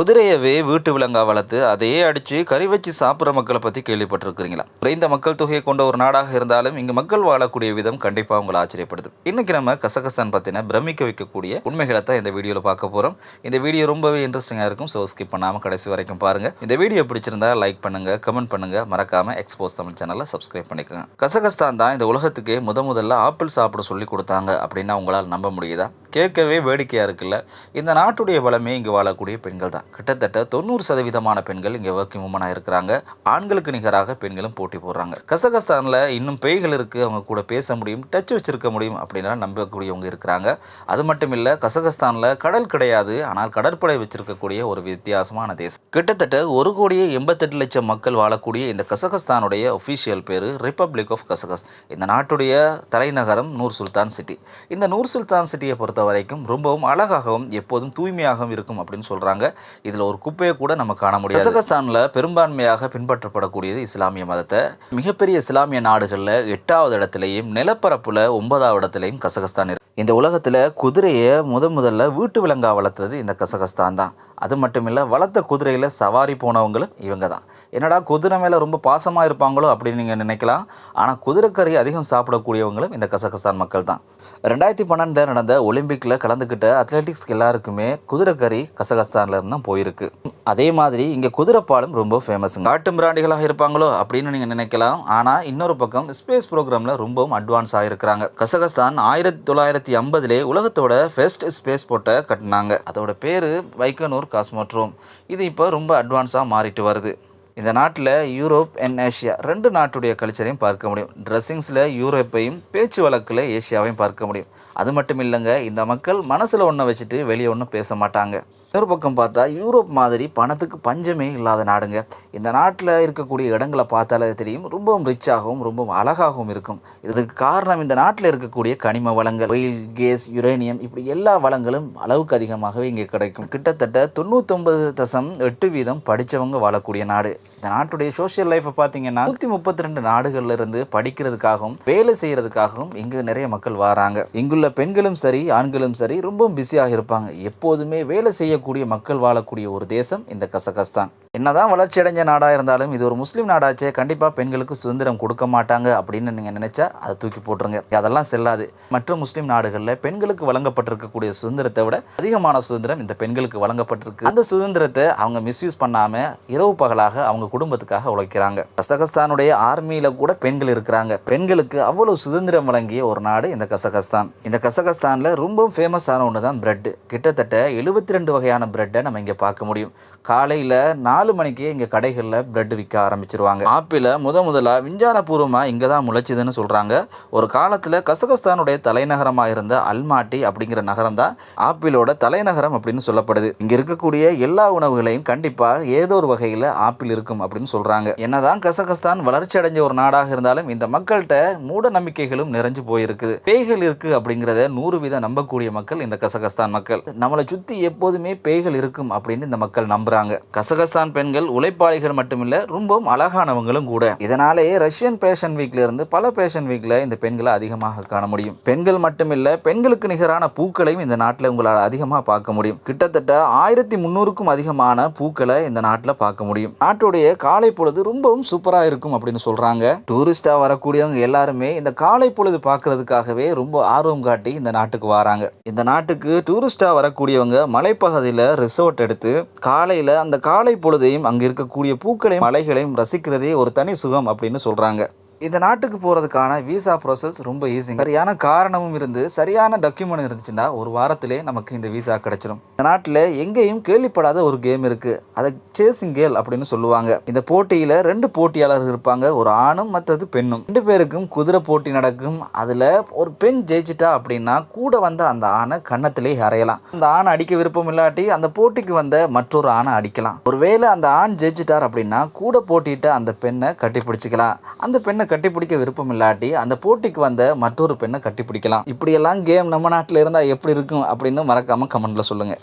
குதிரையவே வீட்டு விலங்கா வளர்த்து அதையே அடித்து கறி வச்சு சாப்பிட்ற மக்களை பற்றி கேள்விப்பட்டிருக்கிறீங்களா? குறைந்த மக்கள் தொகையை கொண்ட ஒரு நாடாக இருந்தாலும் இங்கு மக்கள் வாழக்கூடிய விதம் கண்டிப்பாக உங்களை ஆச்சரியப்படுது இன்னைக்கு நம்ம கசகசான் பற்றின பிரமிக்க வைக்கக்கூடிய உண்மைகளை தான் இந்த வீடியோவில் பார்க்க போகிறோம் இந்த வீடியோ ரொம்பவே இன்ட்ரெஸ்டிங்காக இருக்கும் ஸோ ஸ்கிப் பண்ணாமல் கடைசி வரைக்கும் பாருங்கள் இந்த வீடியோ பிடிச்சிருந்தா லைக் பண்ணுங்கள் கமெண்ட் பண்ணுங்கள் மறக்காமல் எக்ஸ்போஸ் தமிழ் சேனலை சப்ஸ்கிரைப் பண்ணிக்கோங்க. கசகஸ்தான் தான் இந்த உலகத்துக்கே முத முதல்ல ஆப்பிள் சாப்பிட சொல்லி கொடுத்தாங்க அப்படின்னா உங்களால் நம்ப முடியுதா? கேட்கவே வேடிக்கையாக இருக்குல்ல. இந்த நாட்டுடைய வளமே இங்கே வாழக்கூடிய பெண்கள் தான். கிட்டத்தட்ட தொண்ணூறு சதவீதமான பெண்கள் இங்கே ஒர்க்கிங் உமனாக இருக்கிறாங்க. ஆண்களுக்கு நிகராக பெண்களும் போட்டி போடுறாங்க. கசகஸ்தானில் இன்னும் பேய்கள் இருக்குது அவங்க கூட பேச முடியும் டச் வச்சிருக்க முடியும் அப்படின்லாம் நம்பக்கூடியவங்க இருக்கிறாங்க. அது மட்டும் இல்லை கசகஸ்தானில் கடல் கிடையாது. ஆனால் கடற்படை வச்சிருக்கக்கூடிய ஒரு வித்தியாசமான தேசம். கிட்டத்தட்ட ஒரு கோடியே எண்பத்தெட்டு லட்சம் மக்கள் வாழக்கூடிய இந்த கசகஸ்தானுடைய ஒஃபிஷியல் பேர் ரிப்பப்ளிக் ஆஃப் கசகஸ்தான் இந்த நாட்டுடைய தலைநகரம் நூர் சுல்தான் சிட்டி இந்த நூர் சுல்தான் சிட்டியை பொறுத்த வரைக்கும் ரொம்பவும் அழகாகவும் எப்போதும் தூய்மையாகவும் இருக்கும் அப்படின்னு சொல்கிறாங்க இதில் ஒரு குப்பையை கூட நம்ம காண முடியாது. கசகஸ்தானில் பெரும்பான்மையாக பின்பற்றப்படக்கூடியது இஸ்லாமிய மதத்தை. மிகப்பெரிய இஸ்லாமிய நாடுகளில் எட்டாவது இடத்துலையும் நிலப்பரப்பில் ஒன்பதாவது இடத்துலையும் கசகஸ்தான் இருக்கு. இந்த உலகத்தில் குதிரையை முத முதல்ல வீட்டு விலங்காக வளர்த்தது இந்த கசகஸ்தான் தான் அது மட்டும் இல்லை வளர்த்த குதிரையில் சவாரி போனவங்களும் இவங்க தான் என்னடா குதிரை மேலே ரொம்ப பாசமாக இருப்பாங்களோ அப்படின்னு நீங்கள் நினைக்கலாம். ஆனால் குதிரைக்கறி அதிகம் சாப்பிடக்கூடியவங்களும் இந்த கசகஸ்தான் மக்கள் தான் ரெண்டாயிரத்தி பன்னெண்டில் நடந்த ஒலிம்பிக்கில் கலந்துக்கிட்ட அத்லெட்டிக்ஸ் எல்லாருக்குமே குதிரைக்கறி கசகஸ்தான்ல இருந்து தான் போயிருக்கு. அதே மாதிரி இங்கே குதிரைப்பாலும் ரொம்ப ஃபேமஸ் காட்டு பிராண்டிகளாக இருப்பாங்களோ அப்படின்னு நீங்கள் நினைக்கலாம். ஆனால் இன்னொரு பக்கம் ஸ்பேஸ் ப்ரோக்ராமில் ரொம்பவும் அட்வான்ஸ் ஆகிருக்கிறாங்க கசகஸ்தான் ஆயிரத்தி தொள்ளாயிரத்தி ஐம்பதுலே உலகத்தோட ஃபர்ஸ்ட் ஸ்பேஸ் போட்டை கட்டினாங்க. அதோட பேர் வைக்கனூர் காஸ்மோட்ரோம். இது இப்போ ரொம்ப அட்வான்ஸாக மாறிட்டு வருது. இந்த நாட்டில் யூரோப் அண்ட் ஏஷியா ரெண்டு நாட்டுடைய கல்ச்சரையும் பார்க்க முடியும். ட்ரெஸ்ஸிங்ஸில் யூரோப்பையும் பேச்சு வழக்கில் ஏஷியாவையும் பார்க்க முடியும். அது மட்டும் இல்லைங்க இந்த மக்கள் மனசில் ஒன்றை வச்சுட்டு வெளியே ஒன்றும் பேச மாட்டாங்க. இன்னொரு பக்கம் பார்த்தா யூரோப் மாதிரி பணத்துக்கு பஞ்சமே இல்லாத நாடுங்க. இந்த நாட்டில் இருக்கக்கூடிய இடங்களை பார்த்தாலே தெரியும் ரொம்பவும் ரிச்சாகவும் ரொம்பவும் அழகாகவும் இருக்கும். இதுக்கு காரணம் இந்த நாட்டில் இருக்கக்கூடிய கனிம வளங்கள் ஒயில் கேஸ் யுரேனியம் இப்படி எல்லா வளங்களும் அளவுக்கு அதிகமாகவே இங்கே கிடைக்கும். கிட்டத்தட்ட தொண்ணூத்தொம்பது தசம் எட்டு வீதம் படித்தவங்க வாழக்கூடிய நாடு. இந்த நாட்டுடைய சோஷியல் லைஃப்பை பார்த்தீங்கன்னா நூற்றி முப்பத்தி ரெண்டு நாடுகளில் இருந்து படிக்கிறதுக்காகவும் வேலை செய்கிறதுக்காகவும் இங்கு நிறைய மக்கள் வராங்க. இங்குள்ள பெண்களும் சரி ஆண்களும் சரி ரொம்பவும் பிஸியாக இருப்பாங்க எப்போதுமே வேலை செய்யக்கூடிய மக்கள் வாழக்கூடிய ஒரு தேசம் இந்த கசகஸ்தான். என்னதான் வளர்ச்சி அடைஞ்ச நாடாக இருந்தாலும் இது ஒரு முஸ்லீம் நாடாச்சே கண்டிப்பாக பெண்களுக்கு சுதந்திரம் கொடுக்க மாட்டாங்க அப்படின்னு நீங்கள் நினைச்சா அதை தூக்கி போட்டுருங்க. அதெல்லாம் செல்லாது. மற்ற முஸ்லீம் நாடுகளில் பெண்களுக்கு வழங்கப்பட்டிருக்கக்கூடிய சுதந்திரத்தை விட அதிகமான சுதந்திரம் இந்த பெண்களுக்கு வழங்கப்பட்டிருக்கு. அந்த சுதந்திரத்தை அவங்க மிஸ்யூஸ் பண்ணாமல் இரவு பகலாக அவங்க குடும்பத்துக்காக உழைக்கிறாங்க. கசகஸ்தானுடைய ஆர்மியில் கூட பெண்கள் இருக்கிறாங்க. பெண்களுக்கு அவ்வளவு சுதந்திரம் வழங்கிய ஒரு நாடு இந்த கசகஸ்தான். இந்த கசகஸ்தானில் ரொம்ப ஃபேமஸான ஒன்று தான் பிரெட் கிட்டத்தட்ட எழுபத்தி ரெண்டு வகை வகையான பிரெட்டை நம்ம இங்கே பார்க்க முடியும். காலையில் நாலு மணிக்கே இங்கே கடைகளில் பிரெட் விற்க ஆரம்பிச்சிருவாங்க. ஆப்பிள முத முதலாக விஞ்ஞானபூர்வமாக இங்கே தான் முளைச்சிதுன்னு சொல்கிறாங்க ஒரு காலத்தில் கசகஸ்தானுடைய தலைநகரமாக இருந்த அல்மாட்டி அப்படிங்கிற நகரம் தான் ஆப்பிளோட தலைநகரம் அப்படின்னு சொல்லப்படுது. இங்கே இருக்கக்கூடிய எல்லா உணவுகளையும் கண்டிப்பாக ஏதோ ஒரு வகையில் ஆப்பிள் இருக்கும் அப்படின்னு சொல்கிறாங்க என்னதான் கசகஸ்தான் வளர்ச்சி அடைஞ்ச ஒரு நாடாக இருந்தாலும் இந்த மக்கள்கிட்ட மூட நம்பிக்கைகளும் நிறைஞ்சு போயிருக்குது. பேய்கள் இருக்குது அப்படிங்கிறத நூறு வீதம் நம்பக்கூடிய மக்கள் இந்த கசகஸ்தான் மக்கள். நம்மளை சுற்றி எப்போதுமே பேய்கள் இருக்கும் அப்படின்னு இந்த மக்கள் நம்புறாங்க. கசகஸ்தான் பெண்கள் உழைப்பாளிகள் மட்டுமில்ல ரொம்பவும் அழகானவங்களும் கூட. இதனாலேயே ரஷ்யன் பேஷன் வீக்ல இருந்து பல பேஷன் வீக்ல இந்த பெண்களை அதிகமாக காண முடியும். பெண்கள் மட்டுமில்ல பெண்களுக்கு நிகரான பூக்களையும் இந்த நாட்டில் உங்களால் அதிகமாக பார்க்க முடியும். கிட்டத்தட்ட ஆயிரத்தி முந்நூறுக்கும் அதிகமான பூக்களை இந்த நாட்டில் பார்க்க முடியும். நாட்டுடைய காலை பொழுது ரொம்பவும் சூப்பராக இருக்கும் அப்படின்னு சொல்றாங்க. டூரிஸ்டாக வரக்கூடியவங்க எல்லாருமே இந்த காலை பொழுது பார்க்கறதுக்காகவே ரொம்ப ஆர்வம் காட்டி இந்த நாட்டுக்கு வராங்க. இந்த நாட்டுக்கு டூரிஸ்டாக வரக்கூடியவங்க மலைப்பகுதி மலைப்பகுதியில் ரிசோர்ட் எடுத்து காலையில் அந்த காலை பொழுதையும் அங்கே இருக்கக்கூடிய பூக்களையும் மலைகளையும் ரசிக்கிறதே ஒரு தனி சுகம் அப்படின்னு சொல்கிறாங்க இந்த நாட்டுக்கு போகிறதுக்கான விசா ப்ராசஸ் ரொம்ப ஈஸி சரியான காரணமும் இருந்து சரியான டாக்குமெண்ட் இருந்துச்சுன்னா ஒரு வாரத்திலே நமக்கு இந்த விசா கிடைச்சிரும். இந்த நாட்டில் எங்கேயும் கேள்விப்படாத ஒரு கேம் இருக்குது அதை சேசிங் கேல் அப்படின்னு சொல்லுவாங்க. இந்த போட்டியில் ரெண்டு போட்டியாளர்கள் இருப்பாங்க. ஒரு ஆணும் மற்றது பெண்ணும். ரெண்டு பேருக்கும் குதிரை போட்டி நடக்கும். அதில் ஒரு பெண் ஜெயிச்சிட்டா அப்படின்னா கூட வந்த அந்த ஆணை கன்னத்திலே அறையலாம். அந்த ஆணை அடிக்க விருப்பம் இல்லாட்டி அந்த போட்டிக்கு வந்த மற்றொரு ஆணை அடிக்கலாம். ஒருவேளை அந்த ஆண் ஜெயிச்சிட்டார் அப்படின்னா கூட போட்டியிட்ட அந்த பெண்ணை கட்டி பிடிச்சிக்கலாம் அந்த பெண்ணை கட்டிப்பிடிக்க விருப்பம் இல்லாட்டி அந்த போட்டிக்கு வந்த மற்றொரு பெண்ணை கட்டிப்பிடிக்கலாம். இப்படியெல்லாம் கேம் நம்ம நாட்டில் இருந்தால் எப்படி இருக்கும் அப்படின்னு மறக்காமல் கமெண்ட்டில் சொல்லுங்கள்